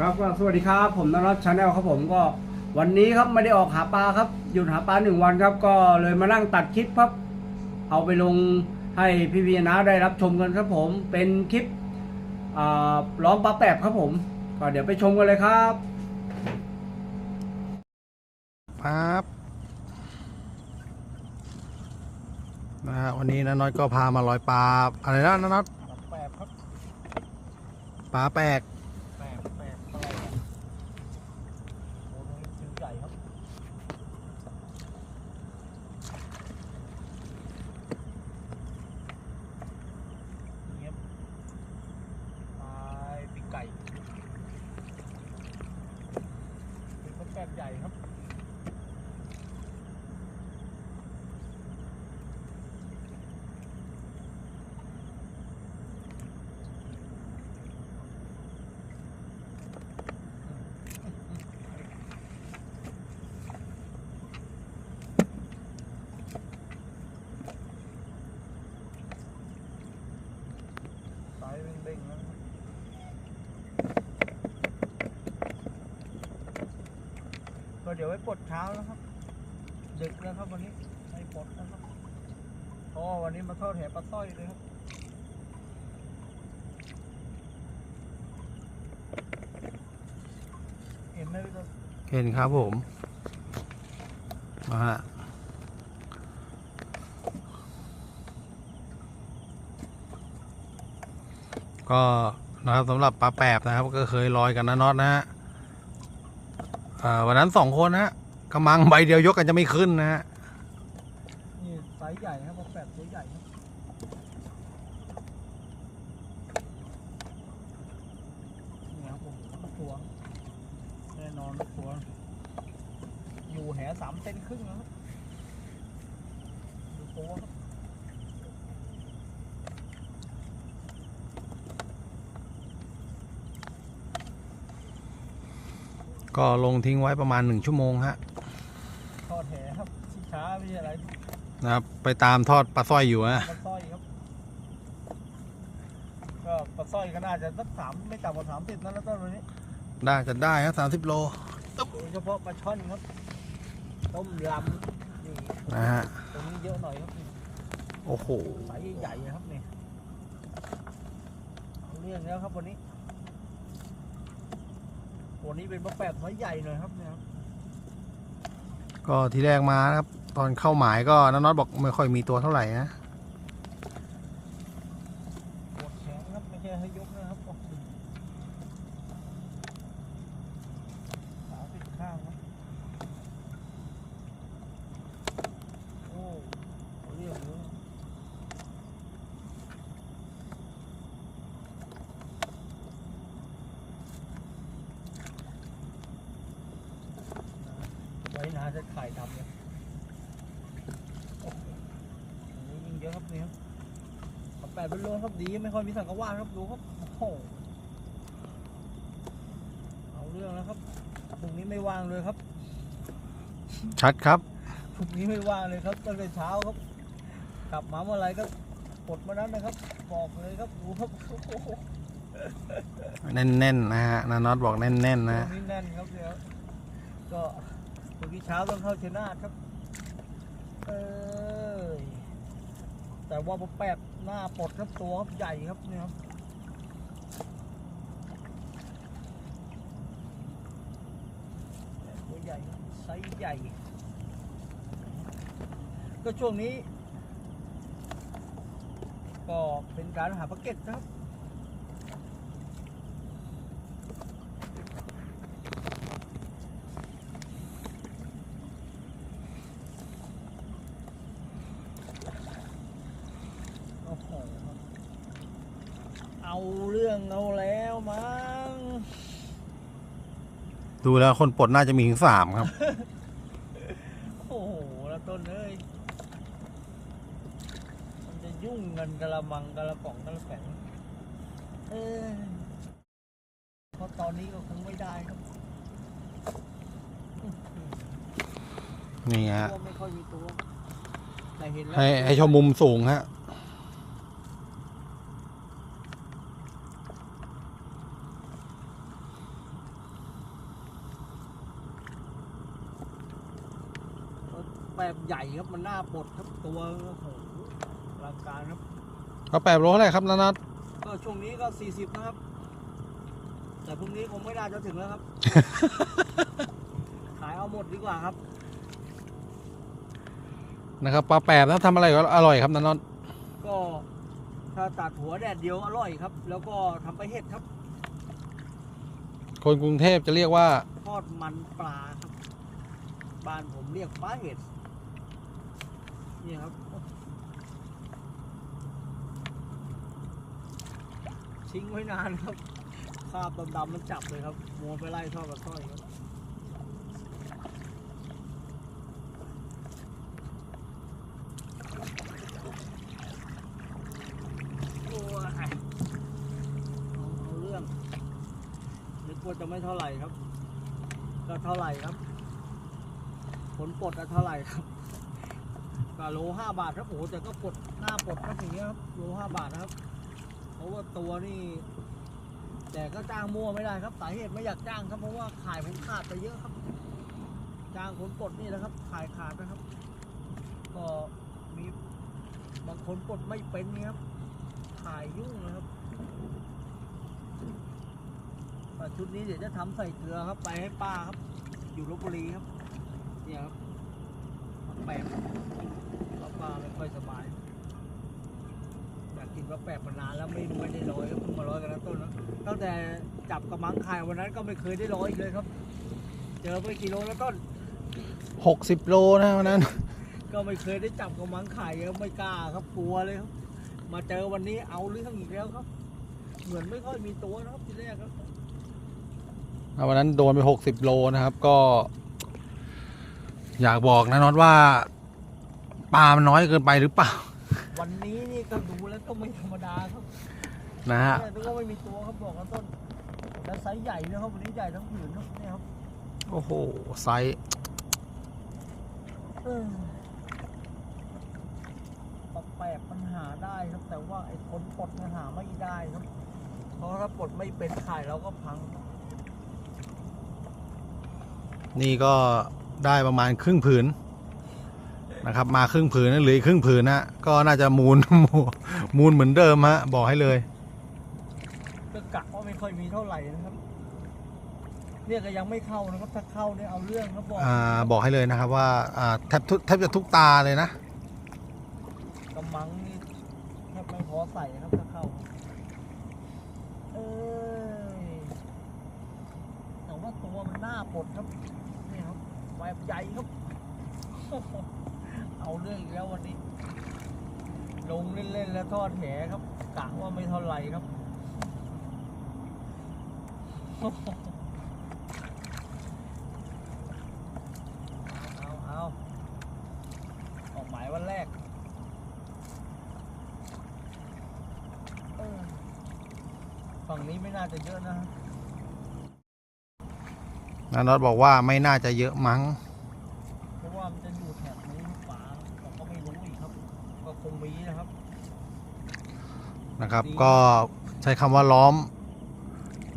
ครับก็สวัสดีครับ ผมนรัตชาแนลครับผมก็วันนี้ครับไม่ได้ออกหาปลาครับ หยุดหาปลาหนึ่งวันครับ ก็เลยมานั่งตัดคลิปครับ เอาไปลงให้พี่พีนะได้รับชมกันครับผม เป็นคลิปอ่าล้อมปลาแปบครับผม ก็เดี๋ยวไปชมกันเลยครับครับนะฮะวันนี้นะน้อยก็พามาลอยปลาอะไรนะนะน็อตแปบครับปลาแปลก แปบแปบอะไรโอ้ยชิ้นใหญ่ครับเงียบปลาปีกไก่เป็นปลาแปบใหญ่ครับ สายเด้งๆนะ ก็เดี๋ยวไว้ปลดเช้าแล้วครับดึกแล้วครับวันนี้ไม่ปลดนะครับเพราะวันนี้มาทอดแหปลาส้อยเลยครับเห็นไหมพี่ต้นเห็นครับผมมาฮะก็นะครับสำหรับปลาแปบนะครับ ก็เคยลอยกันนะน็อตนะฮะ วันนั้นสองคนฮะกำมังใบเดียวยกกันจะไม่ขึ้นนะฮะนี่ไซส์ใหญ่นะครับแปดตัวใหญ่ครับนี่ครับผมลูกตัวแน่นอนลูกตัวอยู่แหสามเซนครึ่งนะครับดูตัวครับ ก็ลงทิ้งไว้ประมาณหนึ่งชั่วโมงฮะทอดแหครับช้าๆไม่ใช่อะไรนะครับ ไปตามทอดปลาสร้อยอยู่นะปลาสร้อยครับก็ปลาสร้อยก็น่าจะสักสามไม่ต่ำกว่าสามสิบนั่นแล้วต้นวันนี้ได้จะได้ครับสามสิบโลโดยเฉพาะปลาช่อนครับต้มลำนี่นะฮะตรงนี้เยอะหน่อยครับนี่โอ้โหสายใหญ่ๆนะครับนี่เอาเรื่องแล้วครับวันนี้ วันนี้เป็นมะแปดไม้ใหญ่หน่อยครับเนี่ยครับก็ทีแรกมานะครับ ตอนเข้าหมายก็น้าน็อตบอกไม่ค่อยมีตัวเท่าไหร่นะ ปวดแขนครับไม่ใช่ให้ยกนะครับโอ้โหขาติดข้างครับโอ้เอาเรื่องเลยไว้นา จะขายทำเนี่ยโอ้โหอันนี้ยิงเยอะครับนี่ครับปลาแปดเป็นโลครับดี ไม่ค่อยมีสังกวาดครับดูครับโอ้โหเอาเรื่องแล้วครับพรุ่งนี้ไม่ว่างเลยครับ ชัดครับพรุ่งนี้ไม่ว่างเลยครับตั้งแต่เช้าครับ กลับมาเมื่อไหรก็กดมานั้นนะครับ บอกเลยครับดูครับโอ้โหแน่นๆนะฮะน้าน็อตบอกแน่นๆตรนะงนี้แน่นครับเดี๋ยวก็ พรุ่งนี้เช้าต้องเข้าเชนาทครับ เออแต่ว่าปลาแปดหน้าปลดครับตัวครับใหญ่ครับเนี่ยครับตัวใหญ่ไซส์ใหญ่ ก็ช่วงนี้ ก็เป็นการหาปลาเก็ตครับ โอ้โหเอา เรื่องเอาแล้วมั้งดูแล้วคนปลดน่าจะมีถึงสามครับ โอ้โหแล้วต้นเอ้ยมันจะยุ่งเงินกะละมังกะละป๋องกะละแสงเออเพราะตอนนี้ก็คงไม่ได้ครับนี่ฮะตัวไม่ค่อยมีตัวแต่เห็นแล้วให้ให้ชมมุมสูงฮะ แบบใหญ่ครับมันหน้าปลดครับตัวโอ้โหอลังการครับปลาแปบโลเท่าไหร่ครับนานัทก็ช่วงนี้ก็40นะครับ แต่พรุ่งนี้คงไม่น่าจะถึงแล้วครับ ขายเอาหมดดีกว่าครับ นะครับปลาแปบนะทำอะไรก็อร่อยครับนานัทก็ถ้าตัดหัวแดดเดียวอร่อยครับ แล้วก็ทำไปเห็ดครับคนกรุงเทพจะเรียกว่า ทอดมันปลาครับบ้านผมเรียกปลาเห็ด นี่ครับทิ้งไว้นานครับคราบดำๆมันจับเลยครับมัวไปไล่ทอกับต้อยครับโอ้ยเอาเอาเรื่องนึกว่าจะไม่เท่าไหร่ครับ ก็เท่าไหร่ครับ ผลปลดอะเท่าไหร่ครับ ก็โลห้าบาทครับโอ้โหแต่ก็ปลดหน้าปลดครับอย่างเงี้ยครับโลห้าบาทนะครับเพราะว่าตัวนี่ แต่ก็จ้างมั่วไม่ได้ครับสาเหตุไม่อยากจ้างครับเพราะว่าขายผมขาดไปเยอะครับ จ้างคนปลดนี่นะครับ ขายขาดนะครับ ก็มีบางคนปลดไม่เป็นนี่ครับขายยุ่งนะครับชุดนี้เดี๋ยวจะทำใส่เกลือครับ ไปให้ป้าครับ อยู่ลบบุรีครับ เนี่ยครับแปบ ป้าไม่ค่อยสบายอยากกินว่าแปบมานานแล้วไม่ไม่ได้ร้อยครับเพิ่งมาร้อยกันแล้วต้นนะตั้งแต่จับกระมังขายวันนั้นก็ไม่เคยได้ร้อยอีกเลยครับ เจอไปกี่โลแล้วต้น60โลนะวันนั้น ก็ไม่เคยได้จับกระมังไข่ครับไม่กล้าครับกลัวเลยครับ มาเจอวันนี้เอาเรื่องอีกแล้วครับ เหมือนไม่ค่อยมีตัวนะครับทีแรกครับวันนั้นโดนไป60โลนะครับก็ อยากบอกนะน็อตว่า ปลามันน้อยเกินไปหรือเปล่าวันนี้นี่ก็ดูแล้วก็ไม่ธรรมดาครับนะฮะเนี่ยนึกว่าไม่มีตัวครับบอกกันต้นแล้วไซส์ใหญ่นะครับวันนี้ใหญ่ทั้งผืนครับเนี่ยครับโอ้โหไซส์เออปลาแปบปัญหาได้ครับแต่ว่าไอ้คนปลดเนี่ยหาไม่ได้ครับ เพราะถ้าปลดไม่เป็นขายเราก็พังครับนี่ก็ได้ประมาณครึ่งผืน นะครับ มาครึ่งผืนนะเหลืออีกครึ่งผืนนะก็น่าจะมูลมูลเหมือนเดิมฮะบอกให้เลยก็กะว่าไม่ค่อยมีเท่าไหร่นะครับเนี่ยก็ยังไม่เข้านะครับถ้าเข้าเนี่ยเอาเรื่องครับบอกอ่าบอกให้เลยนะครับว่าอ่าแทบทุกแทบจะทุกตาเลยนะกำมังนี่แทบไม่พอใส่นะครับถ้าเข้าเอ้ยแต่ว่าตัวมันหน้าปลดครับนี่ครับแบบใหญ่ครับ เอาเรื่องอีกแล้ววันนี้ ลงเล่นๆแล้วทอดแหครับกะว่าไม่เท่าไหร่ครับเอาเอาออกหมายวันแรกฝั่งนี้ไม่น่าจะเยอะนะนานอตบอกว่าไม่น่าจะเยอะมั้ง คงมีนะครับ นะครับดีก็ใช้คำว่าล้อม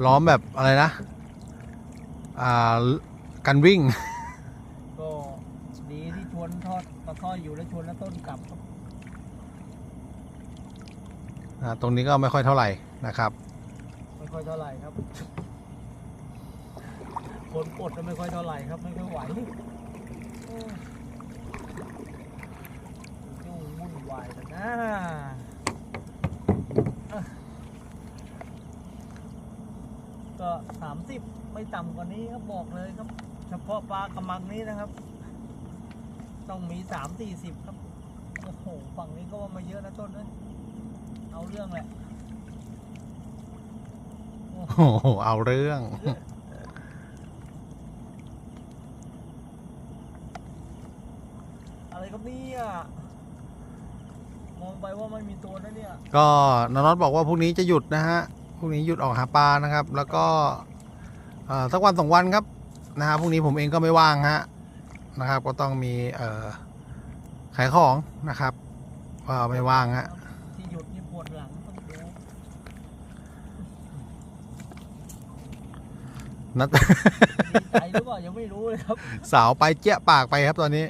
ล้อมแบบอะไรนะ อ่า กันวิ่ง ก็ดีที่ชวนทอดปลาสร้อยอยู่แล้วชวนแล้วต้นกลับครับอ่าตรงนี้ก็ไม่ค่อยเท่าไหร่นะครับ ไม่ค่อยเท่าไหร่ครับ คนปลดก็ไม่ค่อยเท่าไหร่ครับ ไม่ค่อยไหวเออยุ่ง วุ่นวายแต่นะก็สามสิบไม่ต่ำกว่านี้ครับบอกเลยครับ เฉพาะปลากระมังนี้นะครับ ต้องมีสามสี่สิบครับ โอ้โห ฝั่งนี้ก็ว่ามาเยอะนะต้นเอ้ยเอาเรื่องแหละ โอ้โห เอาเรื่อง อะไรครับเนี่ยมอง ไปว่าไม่มีตัวนะเนี่ยก็นาน็อตบอกว่าพรุ่งนี้จะหยุดนะฮะพรุ่งนี้หยุดออกหาปลานะครับ แล้วก็เอ่อสักวันสองวันครับนะฮะพรุ่งนี้ผมเองก็ไม่ว่างฮะนะครับ ก็ต้องมีเอ่อขายของนะครับก็ไม่ว่างฮะที่หยุดนี่ปวดหลังต้องดูนัด ดีใจหรือเปล่ายังไม่รู้เลยครับ สาวไปเจี๊ยปากไปครับตอนนี้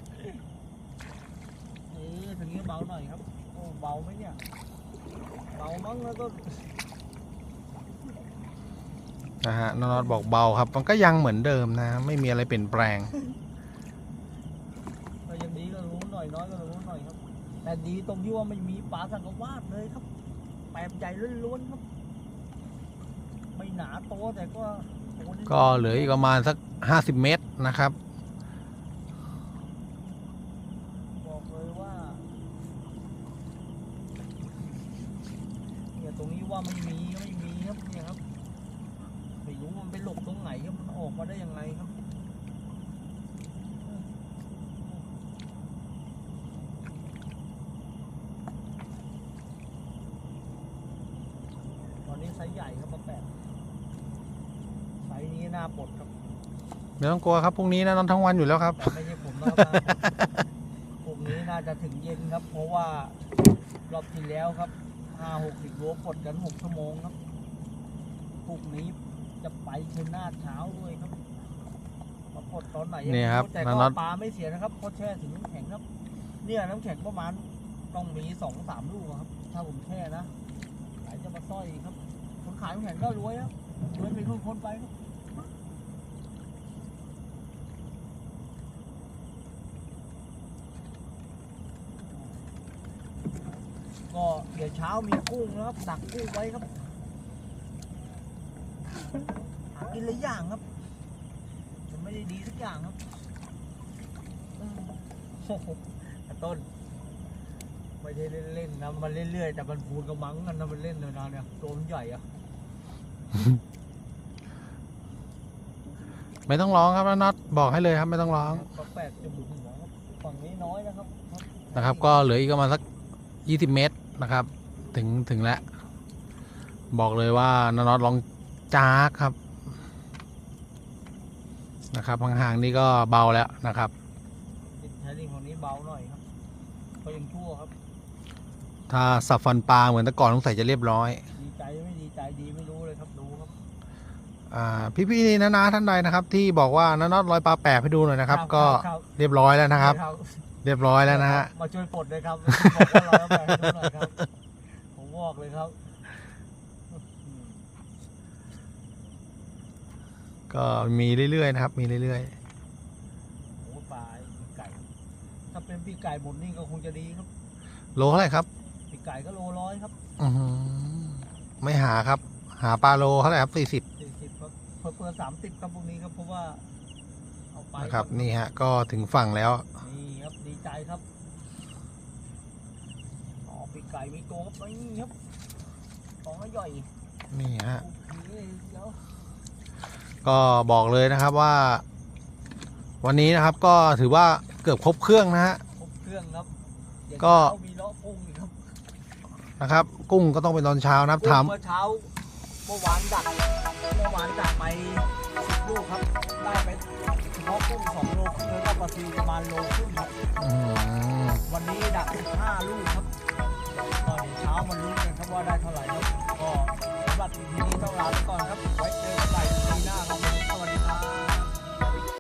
แล้วต้ นนะฮะน้องน็อตบอกเบาครับ มันก็ยังเหมือนเดิมนะ ไม่มีอะไรเปลี่ยนแปลงก็ยังดีก็รู้หน่อยน้อยก็รู้หน่อยครับ แต่ดีตรงที่ว่าไม่มีปลาสังกวาดเลยครับแปมใหญ่ล้วนๆครับ ไม่หนาโตแต่ก็โตนิดก็เหลืออีกประมาณสัก50เมตรนะครับ บอกเลยว่า เนี่ยตรงนี้ว่าไม่มีไม่มีครับเนี่ยครับไม่รู้มันไปหลบตรงไหนครับมันออกมาได้ยังไงครับ ตอนนี้ไซส์ใหญ่ครับมาแปดไซส์ นี้น่าปลดครับไม่ต้องกลัวครับพรุ่งนี้นะนอนทั้งวันอยู่แล้วครับ แต่ไม่ใช่ผมนะครับพวกนี้น่าจะถึงเย็นครับ เพราะว่ารอบที่แล้วครับห้าหกสิบโลปลดกันหกชั่วโมงครับพวกนี้จะไปเชนนาทเช้าด้วยครับมาปลดตอนไหนยังนี่ไม่ครับแต่น้ก็องน็อตปลาไม่เสียนะครับเพราะแช่ถึงน้ำแข็งครับ เนี่ยน้ำแข็งประมาณต้องมีสองสามลูกอะครับ ถ้าผมแช่นะขายจะมาสร้อยครับคนขายน้ำแข็งก็รวยครับรวยเป็นคนๆไปครับ ก็เดี๋ยวเช้ามีกุ้งนะครับดักกุ้งไว้ครับหากินหลายอย่างครับมันไม่ได้ดีทุกอย่างครับเออโอ้โหแต่ต้น ไม่ใช่เล่นๆนะมันเรื่อยๆแต่มันพูดกระมังกันนะมันเล่นเลยนะเนี่ยตัวมันใหญ่อะไม่ต้องร้องครับน้องน็อตบอกให้เลยครับไม่ต้องร้องก็แปลกจมูกหัวครับฝั่งนี้น้อยนะครับนะครับ ก็เหลืออีกประมาณสัก 20 เมตร นะครับ ถึงถึงแล้ว บอกเลยว่าน้องน็อตลองจ้ากครับ นะครับห่างๆนี่ก็เบาแล้วนะครับใช้ลิงของนี้เบาหน่อยครับก็ยังชั่วครับ ถ้าสับฟันปลาเหมือนแต่ก่อนสงสัยจะเรียบร้อย ดีใจไม่ดีใจดีไม่รู้เลยครับดูครับอ่าพี่ๆนะนะท่านใดนะครับ ที่บอกว่าน้าน็อตลอยปลาแปะให้ดูหน่อยนะครับ ก็ครับเรียบร้อยแล้วนะครับ เรียบร้อยแล้วนะฮะ มาช่วยปลดเลยครับบอกว่าเราแบ่งให้ดูหน่อยครับ ผมบอกเลยครับอืมก็มีเรื่อยๆนะครับ มีเรื่อยโอ้ปลาปีกไก่ ถ้าเป็นปีกไก่หมดนี่ก็คงจะดีครับๆ โลเท่าไหร่ครับปีกไก่ก็โลร้อยครับอือหือไม่หาครับ หาปลาโลเท่าไหร่ครับสี่สิบสี่สิบครับเพิ่มสามสิบครับพวกนี้ครับเพราะว่า เอาไปนะครับนี่ฮะ ก็ถึงฝั่งแล้ว นี่ครับดี ใจครับอ๋อปีกไก่มีตัวครับนี่ครับของอร่อยนี่ฮะโอเคเดี๋ยวก็บอกเลยนะครับว่า วันนี้นะครับก็ถือว่าเกือบครบเครื่องนะฮะครบเครื่องครับเดี๋ยวก็เช้ามีเลาะกุ้งอีกครับนะครับ กุ้งก็ต้องเป็นตอนเช้านะครับกุ้งถามเมื่อเช้าเมื่อวานดักเมื่อวานดักไปสิบลูกครับได้ไป เฉพาะกุ้งสองโลครึ่งแล้วก็ปลาซิวประมาณโลครึ่งครับ อืมวันนี้ดักห้าลูกครับก็เดี๋ยวเช้ามาลุ้นกันครับว่าได้เท่าไหร่ครับก็สำหรับทีนี้ต้องลาไปก่อนครับไว้เจอกันใหม่ทีหน้าครับ